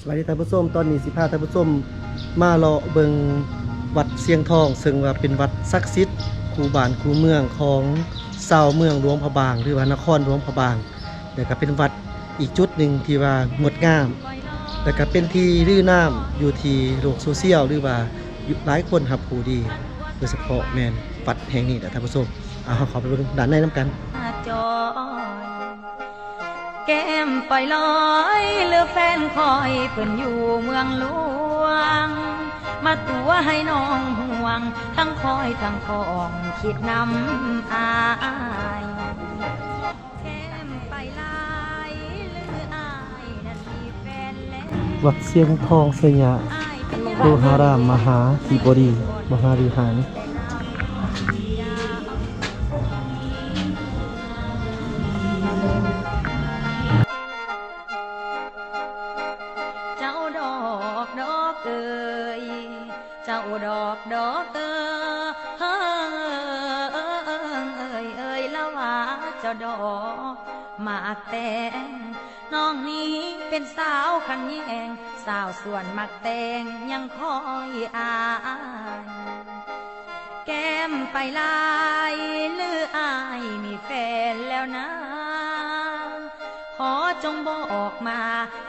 สวัสดีท่านผู้ชมตอนนี้สิพาท่านผู้ชมมาเลาะเบิงวัดเสียงทอง ซึ่งว่าเป็นวัดศักดิ์สิทธิ์คูบ้านคูเมืองของชาวเมืองหลวงพระบาง หรือว่านครหลวงพระบางแล้วก็เป็นวัดอีกจุดหนึ่งที่ว่างดงามแล้วก็เป็นที่รื่อน้ำอยู่ที่โลกโซเชียลหรือว่าหลายคนรับผู้ดีโดยเฉพาะแมนวัดแห่งนี้แหละท่านผู้ชมเอาขอไปเบิ่งด้านในน้ำกันจอ แก้มปล่อยลอยเหลือแฟนคอยเพิ่นอยู่เมืองหลวง มาตัวให้น้องห่วง ทั้งคอยทั้งคองคิดนำอายแก้มไปลายเหลืออายนั่นมีแฟนแล้ววัดเสียงทองสยามอายเป็นโลหารามมหาธิบดี มหาวิหาร อกดอกเอ่ยเอ่ยเอ่ยละว่าเจ้าดอกมากแต่งน้องนี้เป็นสาวขันแยงสาวส่วนมักแต่งยังคอยอายแก้มไปลายหรืออายมีแฟนแล้วนะขอจงบอกมา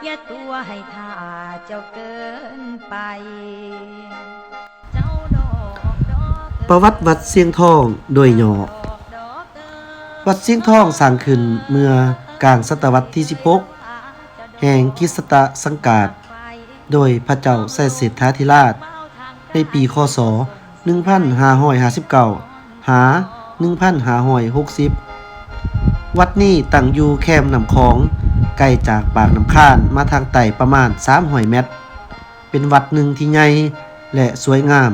อย่าตัวให้ท่าเจ้าเกินไป ประวัติวัดเสียงทองโดยย่อวัดเสียงทองสร้างขึ้นเมื่อกลางศตวรรษที่ 16 แห่งคริสตสังกาตโดยพระเจ้าไสเสรษฐาธิราช ในปีคศ 1559 หา 1560 วัดนี้ตั้งอยู่แคมป์นำของไกลจากปากน้ำข้านมาทางไต่ประมาณ300เมตร เป็นวัดหนึ่งที่ใหญ่และสวยงาม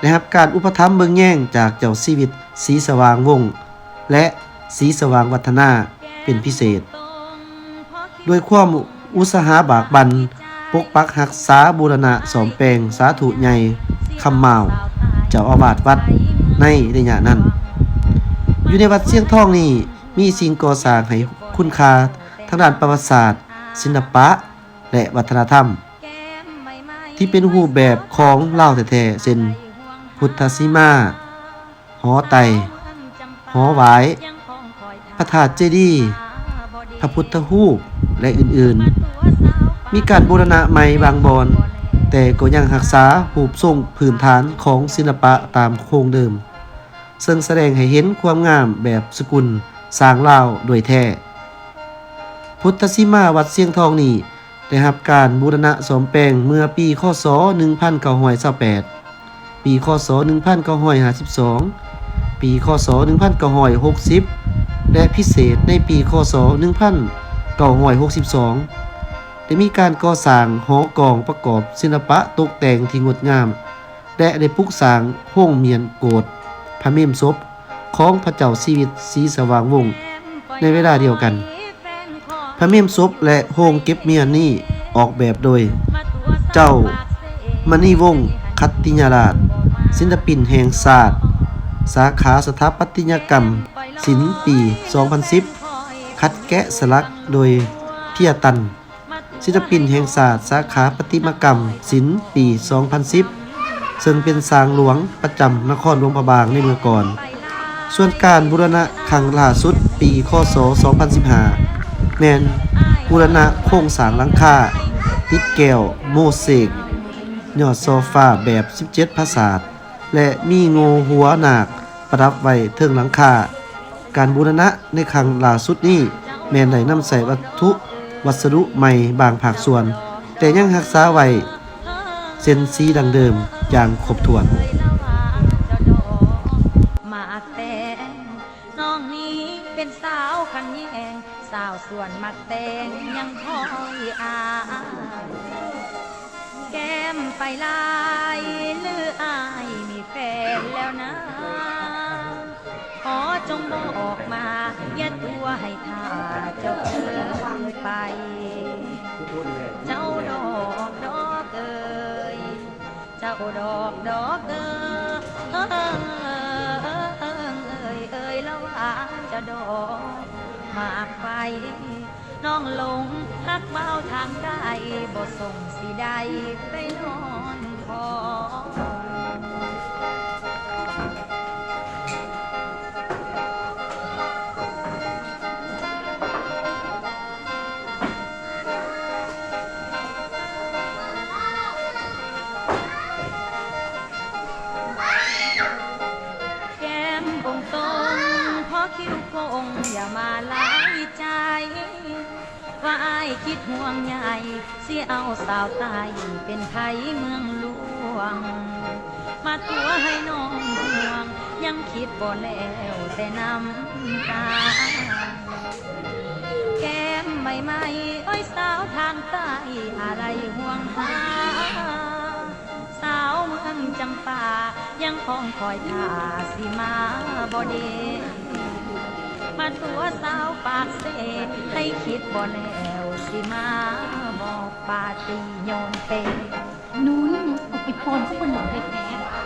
ได้รับการอุปถัมภ์เบิงแย่งจากเจ้าชีวิตสีสว่างวงศ์และสีสว่างวัฒนาเป็นพิเศษ ด้วยความอุตสาหะบากบัน ปกปักหักษาบูรณะสอมแปลงสาธุใหญ่คำเมาเจ้าอาวาสวัดในระยะนั้น อยู่ในวัดเสียงทองนี่มีสิ่งก่อสร้างให้คุณค่าทางด้านประวัติศาสตร์ ศิลปะ และวัฒนธรรม ที่เป็นรูปแบบของเล่าแท้ๆเช่น พุทธสีมา หอไต หอหวาย พระธาตุเจดีย์พระพุทธรูปและอื่นๆ มีการบูรณะใหม่บางบอน แต่ก็ยังรักษารูปทรงพื้นฐานของศิลปะตามโครงเดิม ซึ่งแสดงให้เห็นความงามแบบสกุลสร้างลาวโดยแท้ พุทธสิมาวัดเสียงทองนี่ได้รับการบูรณะสมแปลงเมื่อปีคศ1928 ปีคศ1952 ปีคศ1960 และพิเศษในปีคศ1962 ได้มีการก่อสร้างหอกองประกอบศิลปะตกแต่งที่งดงาม และได้ปลุกสร้างห้องเมียนโกดพระเมมศพของพระเจ้าชีวิตสีสว่างวงศ์ในเวลาเดียวกัน พระเมมศพและโฮงเก็บเมียนนี่ออกแบบโดย เจ้ามณีวงศ์ คัตติยราช ศิลปินแห่งศาสตร์ สาขาสถาปัตยกรรม ศิลป์ปี 2010 คัดแกะสลักโดยเพียตัน ศิลปินแห่งศาสตร์ สาขาประติมากรรม ศิลป์ปี 2010 ซึ่งเป็นสร้างหลวงประจำนครหลวงพระบางในเมื่อก่อน ส่วนการบูรณะครั้งล่าสุดปีคศ2015 แมนบูรณะโครงสร้างหลังคาติดแก้ว โมเสก ยอดโซฟาแบบ 17 ภาษาและมีงูหัวหนากประดับไว้เทิงหลังคา การบูรณะในครั้งล่าสุดนี้ แมนได้นำใส่วัตถุวัสดุใหม่บางภาคส่วน แต่ยังรักษาไว้เส้นสีดังเดิมอย่างครบถ้วนมาแต่น้องนี้เป็นสาวขันแยงสาวส่วนมักแต่งยังคอยอา แก้มไปลายหรืออายมีแฟนแล้วนะ ขอจงบอกมาอย่าตัวให้ท่าเจ้าเกินไป เจ้าดอกดอกเอ่ยเจ้าดอกดอกเอ่ยเอ่ยเอ่ยแล้วว่าจะดอกมากไป น้องหลงฮักเบาทางได้บ่ส่งสิได้ไปนอนคอแก้มบงตรงเพราะคิ้วคงอย่ามาหลายใจ ว่าอายคิดห่วงใยเสียเอาสาวตายเป็นไทยเมืองหลวง มาตัวให้น้องห่วง ยังคิดบ่แล้วแต่น้ำตา แก้มใหม่ใหม่ๆอ้อยสาวทางใต้อะไรห่วงหาสาวเมืองจำปายังคงคอยท่าสิมาบ่เด มาตัวสาวปากเสให้คิดบ่แล้วสิมาบอกปาตีโยนเตนุ้นอุปิพรเขาเป็นหลงแท้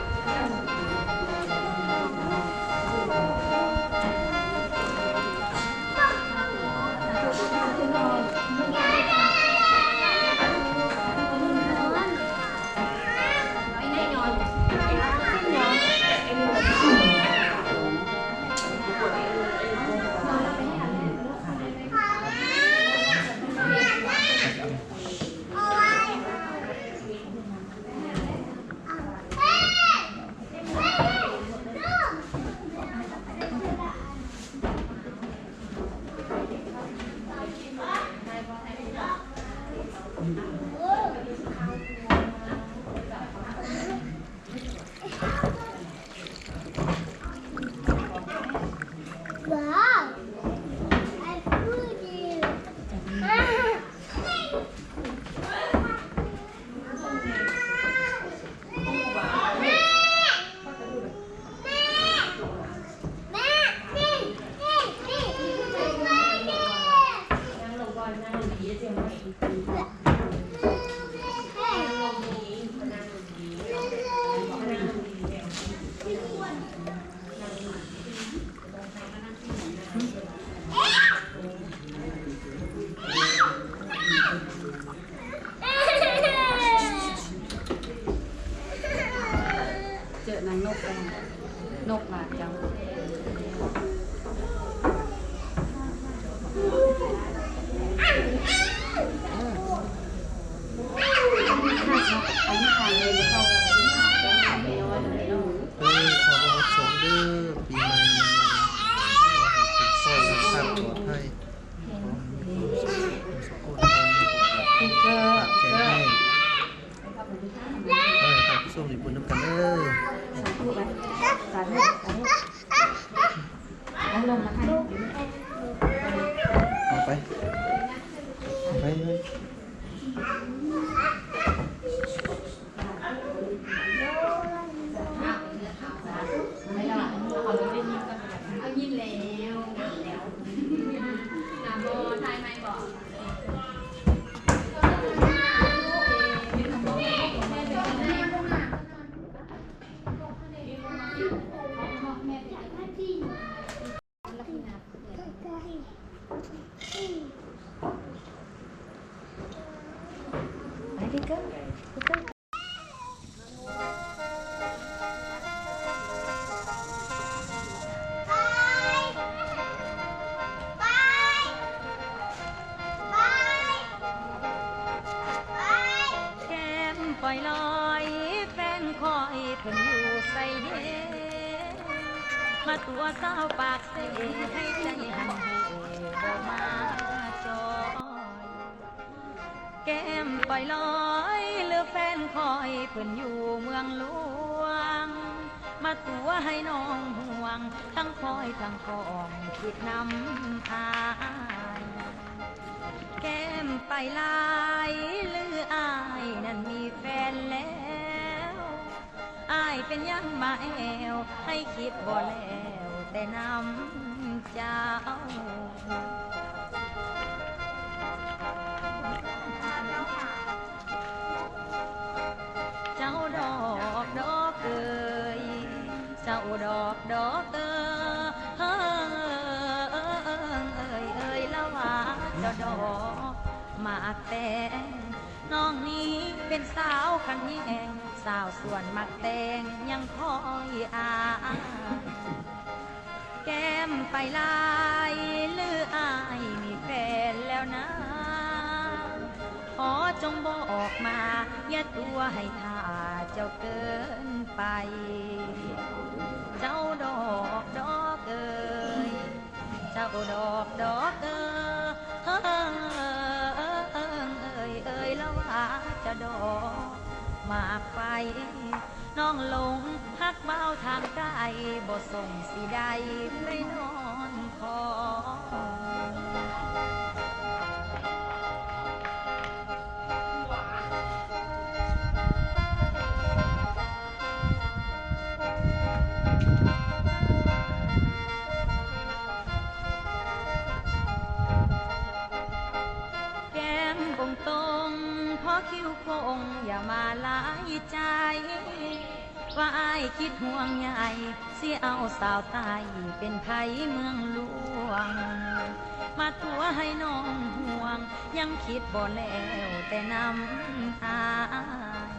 ๆเจอนางนกไปนกมาจัง เออขอบอกสงเด้อปีใหม่ใหม่ขอให้ทุกคนรักษาปลอดภัยขอให้มีความสุขความสุขคนปากแข็งแรงขอให้ทำส่งญี่ปุ่นน้ำกันเด้อ สาธุสาธุเอาลงมาให้ เอาไปเอาไปเลย เอายินแล้วแล้วนาโบทายไม่บอก ไอยลอยหรือแฟนคอยเพิ่นอยู่เมืองหลวง มาตัวให้น้องห่วง ทั้งคอยทั้งคองคิดนำอาแก้มไปลายหรืออายนั้นมีแฟนแล้วอายเป็นยังมาแอวให้คิดบ่แล้วแต่นำเจ้า ขันแยงสาวส่วนมักแตงยังคอยอายแก้มไปลายหรืออายมีแฟนแล้วนะขอจงบอกมา อย่าตัวให้ท่าเจ้าเกินไป เจ้าดอกดอกเอ่ยเจ้าดอกดอกเอ่ย มากไป น้องหลงฮักเบ้าทางไกลบ่ส่งสิใดไปนอนคอ ว่าอายคิดห่วงใหญ่สิเอาสาวใตายเป็นไผเมืองหลวง มาตัวให้น้องห่วง ยังคิดบ่แล้วแต่นำอาย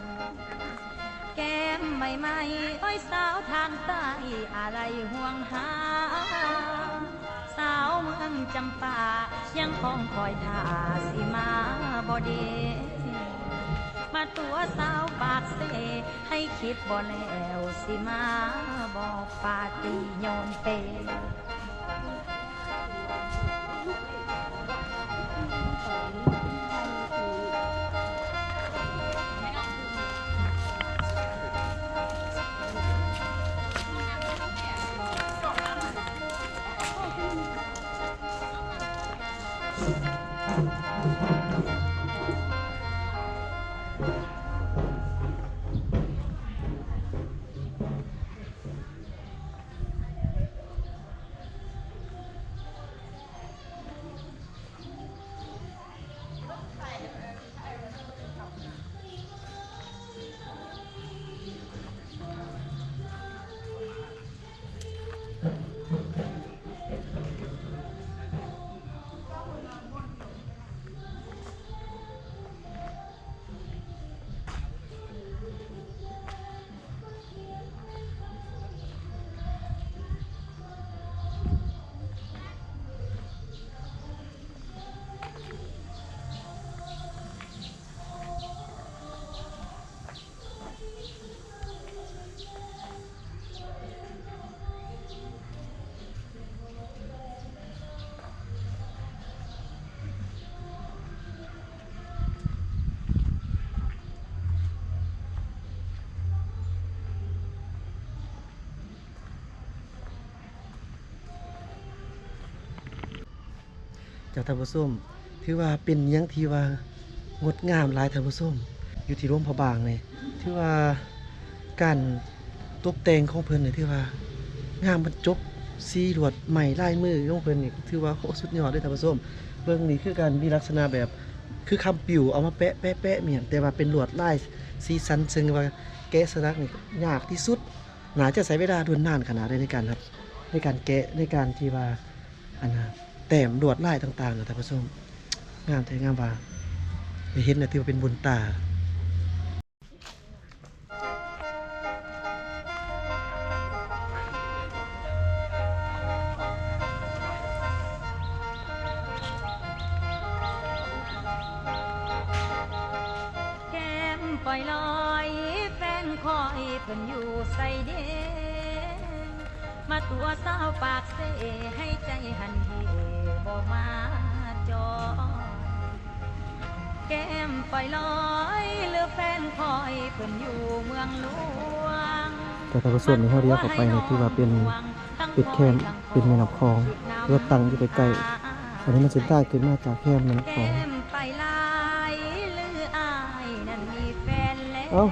แก้มใหม่ๆอ้อยสาวทางใต้อะไรห่วงหา สาวเมืองจำปายังคงคอยท่าสิมาบ่เด มาตัวสาวปากเสให้คิดบ่แล้วสิมาบอกปาตีโยนเป จากท่านผู้มถือว่าเป็นยังที่ว่างดงามลายท่านผู้มอยู่ที่ร่มพระบางเลยถือว่าการตกแต่งของเพิ่นนี่ถือว่างามบรรจบสีหลวดใหม่ลายมือของเพิ่นนี่ถือว่าโคตรสุดยอดเลยท่านผู้มเบิ่งนี่คือการมีลักษณะแบบคือคำปิวเอามาแปะแปะแปะเมียนแต่ว่าเป็นหลวดลายสีสันซึ่งว่าแกะสลักนี่ยากที่สุดน่าจะใช้เวลาดวนนานขนาดใดในการครับในการแกะในการที่ว่าอันน่ะ แต้มลวดลายต่างๆนะท่านผู้ชมงามแท้งามว่าได้เห็นนะที่ว่าเป็นบุญตาแก้มปล่อยลอยแฟนคอยเพิ่นอยู่ใส่เดมาตัวสาวปากเสให้ใจหันเห บ่มาจอ แก้มปล่อยลอยเหลือแฟนคอยเพิ่นอยู่เมืองหลวงแต่ถ้าส่วนในเขาเรียกออกไปเนี่ยที่ว่าเป็นปิดแคมป์เป็นแม่น้ำคลองหรือว่าตั้งอยู่ใกล้ๆอันนี้มันจะได้ขึ้นมาจากแคมป์แม่น้ำคลแก้องมไปลายหรืออายนั่นมีแฟนแล้วเอ้า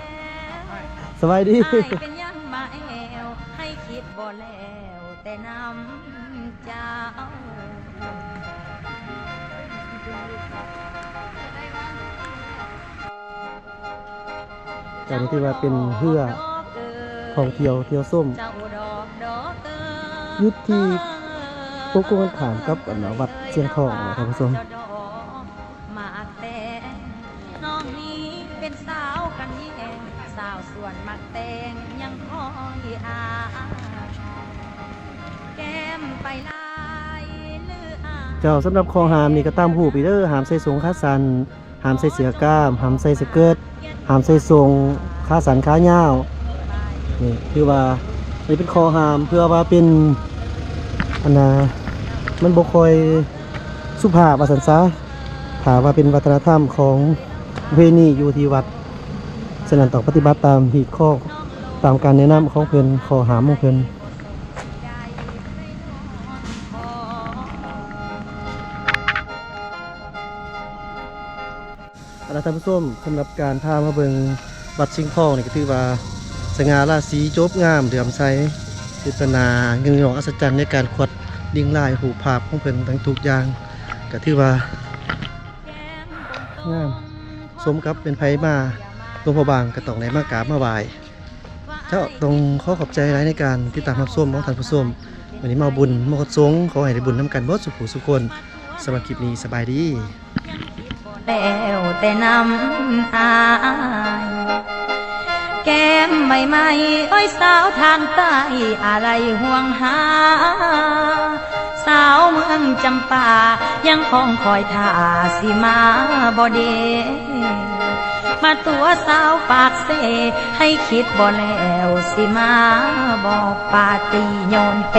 สบายดีอายเป็นยังมาแอวให้คิดบ่แล้วแต่น้ำเจ้า แต่นี่ที่ว่าเป็นเพื่อของเที่ยวเที่ยวส้มยุทธีพวกกูมันถานกับอนวัดเชียงทองนะท่านผู้ชม เจ้าสำหรับคอหามนี่ก็ตามหูปีเด้อหามใส่สูงขาสันหามใส่เสือกล้ามหามใส่สเกิร์ตหามใส่ทรงขาสันขายาวนี่คือว่านนี้เป็นคอหามเพื่อว่าเป็นอันนะมันบ่คอยสุภาพว่าสันซะถามว่าเป็นวัฒนธรรมของเพณีอยู่ที่วัดฉะนั้นต้องปฏิบัติตามที่ข้อตามการแนะนำของเพิ่นคอหามของเพิ่อาะท่านผู้ชมสำหรับการพามาเบิงวัดชิงทองนี่ก็ถือว่าสง่าราศีโจบงามเดือมใสจิตนาเงินหลองอัศจรรย์ในการขวดดิ่งลายหูภาพของเพิ่นทั้งทุกอย่างก็ถือว่างามสมกับเป็นไผมาหลวงพ่อบางก็ต้องได้มากราบมาไหว้เจ้าต้องขอขอบใจหลายในการติดตามรับชมของท่านผู้ชมวันนี้มาบุญมาขอสงขอให้ได้บุญนํกันเบิดสุขสุขคนสำหรับคลิปนี้สบายดี แล้วแต่น้ำอายแก้มใหม่ใหม่ๆอ้อยสาวทางใต้อะไรห่วงหา สาวเมืองจำปายังคงคอยท่าสิมาบ่เดมาตัวสาวปากเซให้คิดบ่แล้วสิมาบอกปาตีโยนเต